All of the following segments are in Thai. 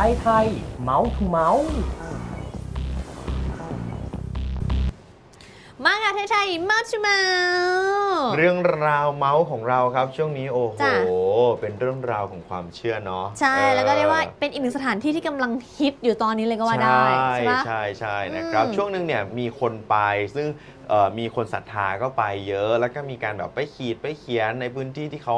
ไทยไทยเมาส์ทูเมาส์มาค่ะไทยๆมาชูมาเรื่องราวเมาส์ของเราครับ ช่วงนี้โอ้โห จ้ะ เป็นเรื่องราวของความเชื่อเนาะใช่ออ แล้วก็เรียกว่าเป็นอีกหนึ่งสถานที่ที่กำลังฮิตอยู่ตอนนี้เลยก็ว่าได้ใช่ใช่ปะใช่ใช่นะครับ อืมช่วงหนึ่งเนี่ยมีคนไปซึ่งเอ่อ มีคนศรัทธาก็ไปเยอะ แล้วก็มีการแบบไปขีดไปเขียนในพื้นที่ที่เขา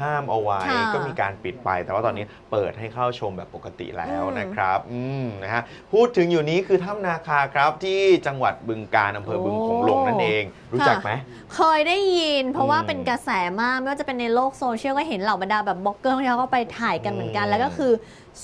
ห้ามเอาไว้ ค่ะก็มีการปิดไป แต่ว่าตอนนี้เปิดให้เข้าชมแบบปกติแล้วอืม นะครับอืมนะฮะพูดถึงอยู่นี้คือถ้ำนาคาครับที่จังหวัดบึงกาฬอำเภอบึงโขงหลงนั่นเอง รู้จักไหม เคยได้ยิน เพราะว่าอืมเป็นกระแสมาก ไม่ว่าจะเป็นในโลกโซเชียลก็เห็นเหล่าบรรดาแบบบล็อกเกอร์ที่เขาก็ไปถ่ายกันเหมือนกัน อืมแล้วก็คือ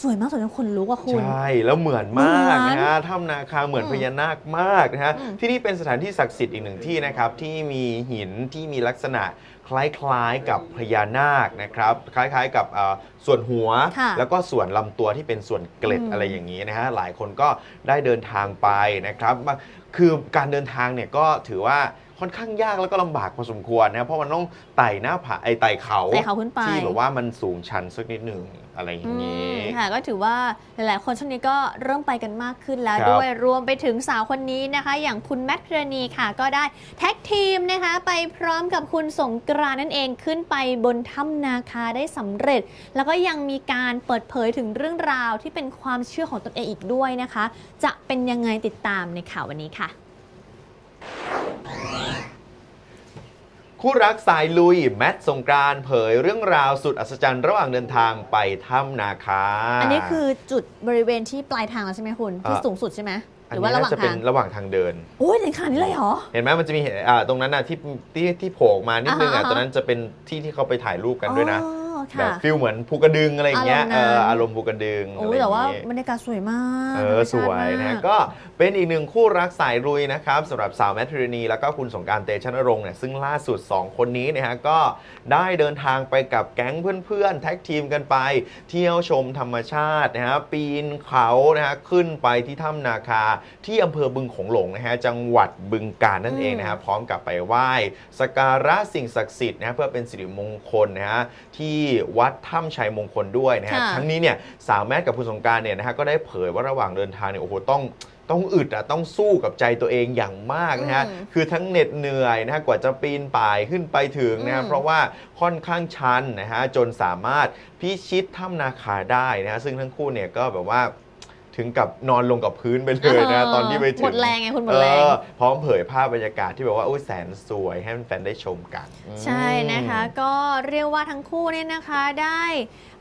สวยมากสวยจนคนลุกอะคุณ ใช่ แล้วเหมือนมากเหมือนนะฮะถ้ำนาคาเหมือนอืมพญานาคมากนะฮะอืมที่นี่เป็นสถานที่ศักดิ์สิทธิ์อีกหนึ่งที่นะครับที่มีหินที่มีลักษณะคล้ายๆกับพญานาคนะครับ คล้ายๆกับเอ่อส่วนหัวค่ะแล้วก็ส่วนลำตัวที่เป็นส่วนเกล็ดอืมอะไรอย่างนี้นะฮะหลายคนก็ได้เดินทางไปนะครับมาคือการเดินทางเนี่ยก็ถือว่าค่อนข้างยากแล้วก็ลำบากพอสมควรนะเพราะมันต้องไต่หน้าผาไอไต่เขาไต่เขาขึ้นไปที่แบบว่ามันสูงชันสักนิดหนึ่ง อะไรอย่างนี้อืมค่ะก็ถือว่าหลายๆ คนช่วงนี้ก็เริ่มไปกันมากขึ้นแล้วครับด้วยรวมไปถึงสาวคนนี้นะคะ อย่างคุณแมทพิรณีค่ะ ก็ได้แท็กทีมนะคะ ไปพร้อมกับคุณสงกรานต์นั่นเองขึ้นไปบนถ้ำนาคาได้สำเร็จ แล้วก็ยังมีการเปิดเผยถึงเรื่องราวที่เป็นความเชื่อของตนเองอีกด้วยนะคะ จะเป็นยังไงติดตามในข่าววันนี้ค่ะ คู่รักสายลุย แมทสงกรานต์เผยเรื่องราวสุดอัศจรรย์ระหว่างเดินทางไปถ้ำนาคาอันนี้คือจุดบริเวณที่ปลายทางแล้วใช่ไหมคุณ ที่อะสูงสุดใช่ไหมหอันรือนี้ว่าระหน่าว่างจะเป็นทางระหว่างทางเดินโอ้ยถึงขนาดนี้เลยเหรอ เห็นไหมมันจะมีอ่าตรงนั้นน่ะที่ที่ที่โผล่ออกมานิดนึงอ่าอะฮะตรงนั้นจะเป็นที่ที่เขาไปถ่ายรูปกันด้วยนะอ๋อ แบค่ะบฟิลเหมือนภูกระดึงอะไรอย่างเงี้ยอารมณ์นั้น เอออารมณ์ภูกระดึงโอ้อะไรยอแต่ย่างว่างี้ บรรยากาศสวยมากเออธรรมสชาติวยนะมาฮะก็เป็นอีกหนึ่งคู่รักสายรุยนะครับสำหรับสาวแมทพิรณีแล้วก็คุณสงกรารเตชะนรงค์เนี่ยซึ่งล่าสุด 2 คนนี้นะฮะก็ได้เดินทางไปกับแก๊งเพื่อนๆ แท็กทีมกันไป เที่ยวชมธรรมชาตินะฮะปีนเขานะฮะขึ้นไปที่ถ้ำนาคาที่อำเภอบึงโขงหลงนะฮะจังหวัดบึงกาฬนั่นเองนะฮะพร้อมกับไปไหว้สกการะสิ่งศักดิ์สิทธิ์นะฮะเพื่อเป็นสิริมงคลนะฮะที่วัดถ้ำชัยมงคลด้วยนะฮะค่ะ ทั้งนี้เนี่ยสาวแมทกับคุณสงกรารเนี่ยนะฮะก็ได้เผยว่าระหว่างเดินทางเนี่ยโอ้โหต้องต้องอึดอะต้องสู้กับใจตัวเองอย่างมากนะฮะ อืมคือทั้งเหน็ดเหนื่อยนะฮะกว่าจะปีนป่ายขึ้นไปถึงนะฮะอืม เพราะว่าค่อนข้างชันนะฮะจนสามารถพิชิตถ้ำนาคาได้นะฮะซึ่งทั้งคู่เนี่ยก็แบบว่า ถึงกับนอนลงกับพื้นไปเลยนะฮะตอนที่ไปถึงหมดแรงไงคุณหมดเอแรงอพร้อมเผยภาพบรรยากาศที่แบบว่าอุ้ยแสนสวยให้แฟนๆได้ชมกัน ใช่นะคะ ก็เรียกว่าทั้งคู่เนี่ยนะคะได้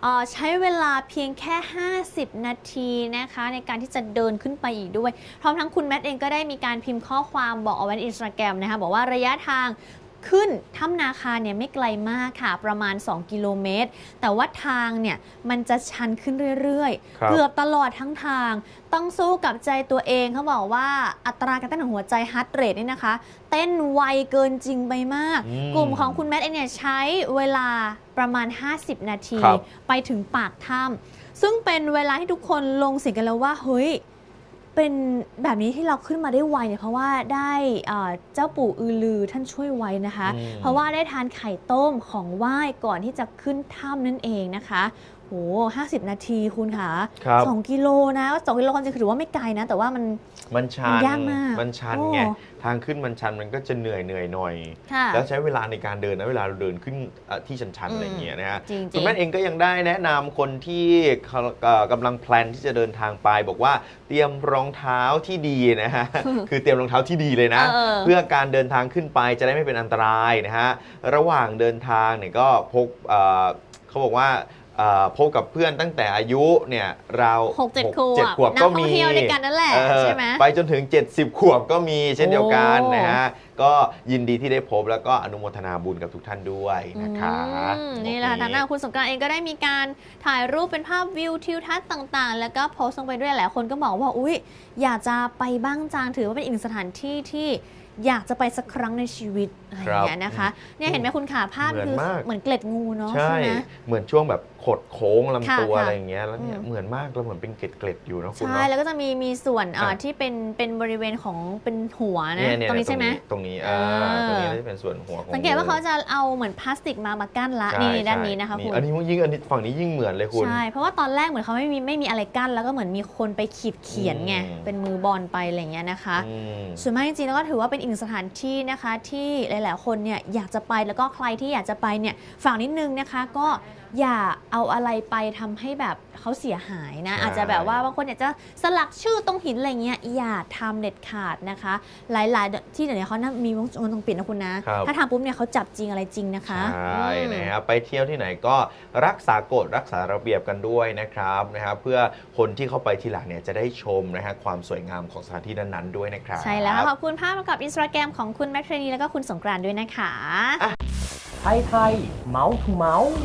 เอ่อใช้เวลาเพียงแค่ 50 นาทีนะคะ ในการที่จะเดินขึ้นไปอีกด้วย พร้อมทั้งคุณแมทเองก็ได้มีการพิมพ์ข้อความบอกเอาไว้ในอินสตาแกรมนะคะ บอกว่าระยะทาง ขึ้นถ้ำนาคาเนี่ยไม่ไกลมากค่ะ ประมาณ 2 กิโลเมตร แต่ว่าทางเนี่ยมันจะชันขึ้นเรื่อยครับๆเกือบตลอดทั้งทาง ต้องสู้กับใจตัวเองเขาบอกว่าอัตราการเต้นของหัวใจฮ a r t เรทนี่นะคะ เต้นไวเกินจริงไปมากอืมกลุ่มของคุณแมทเองเนี่ยใช้เวลาประมาณ 50 นาทีครับไปถึงปากถ้ำซึ่งเป็นเวลาที่ทุกคนลงเสิยงกันแล้วว่าเฮ้ย เป็นแบบนี้ที่เราขึ้นมาได้ไวเนี่ยเพราะว่าได้เอ่อเจ้าปู่อือลือท่านช่วยไว้นะคะอืมเพราะว่าได้ทานไข่ต้มของไหว้ก่อนที่จะขึ้นถ้ำนั่นเองนะคะ โหห้าสิบนาทีคุณค่ะครับสองกิโลนะสองกิโลความจริงถือว่าไม่ไกลนะ แต่ว่ามันมันชันมันยากมากมันชันโอ้ไงทางขึ้นมันชันมันก็จะเหนื่อยเหนื่อยหน่อยค่ะแล้วใช้เวลาในการเดินนะเวลาเราเดินขึ้นเอ่อที่ชันๆอืมอะไรอย่างเงี้ยนะฮะจริงๆคุณแม่เองก็ยังได้แนะนำคนที่เขาเอ่อกำลังแพลนที่จะเดินทางไป บอกว่าเตรียมรองเท้าที่ดีนะฮะคือเตรียมรองเท้าที่ดีเลยนะเออเพื่อการเดินทางขึ้นไปจะได้ไม่เป็นอันตรายนะฮะระหว่างเดินทางเนี่ยก็พกเอ่อเขาบอกว่า เอ่อพบกับเพื่อนตั้งแต่อายุเนี่ยราวหกเจ็ดขเจ็วดบขวบนัก็ท่อมีงเที่ยวด้วยกันนั่นแหละเออใช่ไหม ไปจนถึง 70 ขวบก็มีเช่นเดียวกันโอ้นะฮะก็ยินดีที่ได้พบแล้วก็อนุโมทนาบุญกับทุกท่านด้วยนะคะอืมนี่แหละค่ะทางด้านคุณสงกรานต์เองก็ได้มีการถ่ายรูปเป็นภาพวิวทิวทัศน์ต่างๆ แล้วก็โพสต์ลงไปด้วยหลายคนก็บอกว่าอุ๊ย อยากจะไปบ้างจังถือว่าเป็นอีกหนึ่งสถานที่ที่อยากจะไปสักครั้งในชีวิตอะไรอย่างเงี้ยนะคะ เนี่ยเห็นไหมคุณขาภาพเหมือนคือมาก เหมือนเกล็ดงูเนาะใช่ใช่ไหม เหมือนช่วงแบบโค ดโค้งลำตัวค่ะอะไรอย่างเงี้ยแล้วเนี่ยอืม เหมือนมากเราเหมือนเป็นเกล็ดๆอยู่นะคุณใช่ เนาะ แล้วก็จะมีมีส่วนเอ่ออะ ที่เป็นเป็นบริเวณของเป็นหัวนะเนี่ยเนี่ยตรงนี้ใช่ไหม ตรงนี้อ่าเออตรงนี้จะเป็นส่วนหัวของสังเกตว่างูเขาจะเอาเหมือนพลาสติกมามากั้นละใช่นี่ใช่ด้านนี้นะคะคุณอันนี้ยิ่งอันนี้ฝั่งนี้ยิ่งเหมือนเลยคุณ ใช่เพราะว่าตอนแรกเหมือนเขาไม่มีไม่มีอะไรกั้น แล้วก็เหมือนมีคนไปขีดเขียนไงอืม เป็นมือบอลไปอะไรอย่างเงี้ยนะคะ อืม ส่วนมากจริงๆแล้วก็ถือว่าเป็นอีกหนึ่งสถานที่นะคะที่หลาย ๆ คนเนี่ยอยากจะไปแล้วก็ใครที่อยากจะไปเนี่ยฝากนิดนึงนะคะ ก็อย่าเอาอะไรไปทำให้แบบเขาเสียหายนะใช่อาจจะแบบว่าบางคนอยากจะสลักชื่อตรงหินอะไรเงี้ยอย่าทำเด็ดขาดนะคะ หลาย ๆ ที่เดี๋ยวนี้เขานะมีวงจรต้องปิดนะคุณนะครับถ้าทำปุ๊บเนี่ยเขาจับจริงอะไรจริงนะคะใช่อืมนะครับไปเที่ยวที่ไหนก็รักษากฎรักษาระเบียบกันด้วยนะครับนะครับเพื่อคนที่เข้าไปทีหลังเนี่ยจะได้ชมนะฮะความสวยงามของสถานที่นั้นๆด้วยนะครับใช่แล้วค่ะขอบคุณภาพประกอบอินสตาแกรมของคุณแมทเทรนีแล้วก็คุณสงกรานต์ด้วยนะคะไทยไทยเมาส์ทูเมาส์